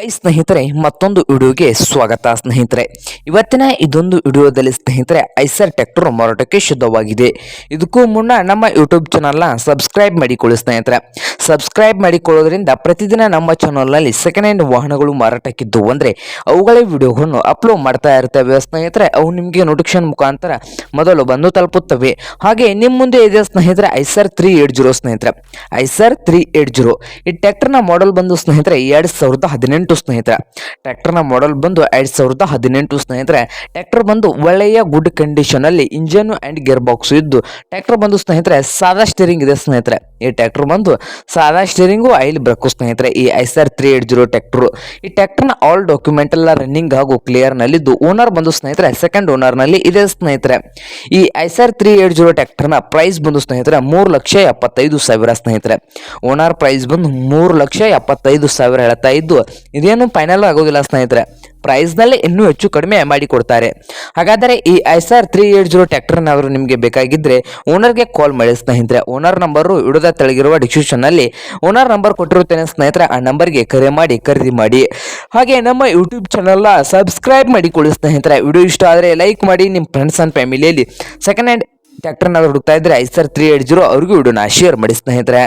High ಸ್ನೇಹಿತರೆ, ಮತ್ತೊಂದು ವಿಡಿಯೋಗೆ ಸ್ವಾಗತ ಸ್ನೇಹಿತರೆ. ಇವತ್ತಿನ ಇದೊಂದು ವಿಡಿಯೋದಲ್ಲಿ ಸ್ನೇಹಿತರೆ, ಐಸರ್ ಟ್ರ್ಯಾಕ್ಟರ್ ಮಾರಾಟಕ್ಕೆ ಶುದ್ಧವಾಗಿದೆ ಇದಕ್ಕೂ ಮುನ್ನ ನಮ್ಮ ಯೂಟ್ಯೂಬ್ ಚಾನಲ್ನ ಸಬ್ಸ್ಕ್ರೈಬ್ ಮಾಡಿಕೊಳ್ಳಿ ಸ್ನೇಹಿತರೆ. ಸಬ್ಸ್ಕ್ರೈಬ್ ಮಾಡಿಕೊಳ್ಳೋದ್ರಿಂದ ಪ್ರತಿದಿನ ನಮ್ಮ ಚಾನಲ್ನಲ್ಲಿ ಸೆಕೆಂಡ್ ಹ್ಯಾಂಡ್ ವಾಹನಗಳು ಮಾರಾಟಕ್ಕಿದ್ದು ಅಂದರೆ ಅವುಗಳ ವಿಡಿಯೋಗಳನ್ನು ಅಪ್ಲೋಡ್ ಮಾಡ್ತಾ ಇರ್ತವೆ. ಸ್ನೇಹಿತರೆ, ಅವು ನಿಮಗೆ ನೋಟಿಫಿಕೇಶನ್ ಮುಖಾಂತರ ಮೊದಲು ಬಂದು ತಲುಪುತ್ತವೆ. ಹಾಗೆ ನಿಮ್ಮ ಮುಂದೆ ಇದೆ ಸ್ನೇಹಿತರೆ ಐಸರ್ ತ್ರೀ ಏಟ್ ಜೀರೋ ಸ್ನೇಹಿತರೆ. ಐಸರ್ ತ್ರೀ ಏಟ್ ಜೀರೋ ಈ ಟ್ಯಾಕ್ಟರ್ನ ಮಾಡೆಲ್ ಬಂದು ಸ್ನೇಹಿತರೆ, ಎರಡು ಸಾವಿರದ ಹದಿನೆಂಟು ಸ್ನೇಹಿತರೆ. ಟ್ಯಾಕ್ಟರ್ನ ಮಾಡೆಲ್ ಬಂದು ಎರಡು ಸಾವಿರದ ಹದಿನೆಂಟು ಸ್ನೇಹಿತರೆ. ಟ್ಯಾಕ್ಟರ್ ಬಂದು ಒಳ್ಳೆಯ ಗುಡ್ ಕಂಡೀಷನಲ್ಲಿ ಇಂಜನ್ ಆ್ಯಂಡ್ ಗೇರ್ ಬಾಕ್ಸ್ ಇದ್ದು ಟ್ಯಾಕ್ಟರ್ ಬಂದು ಸ್ನೇಹಿತರೆ, ಸಾದಾ ಸ್ಟೀರಿಂಗ್ ಇದೆ ಸ್ನೇಹಿತರೆ. ಈ ಟ್ಯಾಕ್ಟರ್ ಬಂದು ಸಾದಾ ಸ್ಟೀರಿಂಗು ಐಲ್ ಬ್ರಕ್ಕು ಸ್ನೇಹಿತರೆ, ಈ Eicher three eight zero tractor ಈ ಟ್ಯಾಕ್ಟರ್ನ ಆಲ್ ಡಾಕ್ಯುಮೆಂಟ್ ಎಲ್ಲ ರನ್ನಿಂಗ್ ಹಾಗೂ ಕ್ಲಿಯರ್ ನಲ್ಲಿದ್ದು ಓನರ್ ಬಂದು ಸ್ನೇಹಿತರೆ ಸೆಕೆಂಡ್ ಓನರ್ನಲ್ಲಿ ಇದೆ ಸ್ನೇಹಿತರೆ. ಈ ಐಸರ್ ತ್ರೀ ಏಟ್ ಜೀರೋ ಟ್ಯಾಕ್ಟರ್ನ ಪ್ರೈಸ್ ಬಂದು ಸ್ನೇಹಿತರೆ, ಮೂರು ಲಕ್ಷ ಎಪ್ಪತ್ತೈದು ಸಾವಿರ ಸ್ನೇಹಿತರೆ. ಓನರ್ ಪ್ರೈಸ್ ಬಂದು ಮೂರು ಲಕ್ಷ ಎಪ್ಪತ್ತೈದು ಸಾವಿರ ಹೇಳ್ತಾ ಇದ್ದು, ಇದೇನು ಫೈನಲ್ ಆಗೋದಿಲ್ಲ ಸ್ನೇಹಿತರೆ. ಪ್ರೈಸ್ನಲ್ಲಿ ಇನ್ನೂ ಹೆಚ್ಚು ಕಡಿಮೆ ಮಾಡಿ ಕೊಡ್ತಾರೆ. ಹಾಗಾದರೆ ಈ ಐಸರ್ ತ್ರೀ ಏಟ್ ಜೀರೋ ಟ್ಯಾಕ್ಟರ್ನಾದರೂ ನಿಮಗೆ ಬೇಕಾಗಿದ್ದರೆ ಓನರ್ಗೆ ಕಾಲ್ ಮಾಡಿ ಸ್ನೇಹಿತರೆ. ಓನರ್ ನಂಬರು ಇಡದ ತೆಳಗಿರುವ ಡಿಸ್ಕ್ರಿಪ್ಷನ್ನಲ್ಲಿ ಓನರ್ ನಂಬರ್ ಕೊಟ್ಟಿರುತ್ತೇನೆ ಸ್ನೇಹಿತರೆ. ಆ ನಂಬರ್ಗೆ ಕರೆ ಮಾಡಿ, ಖರೀದಿ ಮಾಡಿ. ಹಾಗೆ ನಮ್ಮ ಯೂಟ್ಯೂಬ್ ಚಾನಲ್ನ ಸಬ್ಸ್ಕ್ರೈಬ್ ಮಾಡಿಕೊಳ್ಳಿ ಸ್ನೇಹಿತರೆ. ವಿಡಿಯೋ ಇಷ್ಟ ಆದರೆ ಲೈಕ್ ಮಾಡಿ ನಿಮ್ಮ ಫ್ರೆಂಡ್ಸ್ ಆ್ಯಂಡ್ ಫ್ಯಾಮಿಲಿಯಲ್ಲಿ ಸೆಕೆಂಡ್ ಹ್ಯಾಂಡ್ ಟ್ಯಾಕ್ಟರ್ನಾದ್ರು ಹುಡುಕ್ತಾ ಇದ್ದರೆ ಐಸರ್ ತ್ರೀ ಏಟ್ ಜೀರೋ ಅವ್ರಿಗೂ ವಿಡಿಯೋನ ಶೇರ್ ಮಾಡಿ ಸ್ನೇಹಿತರೆ.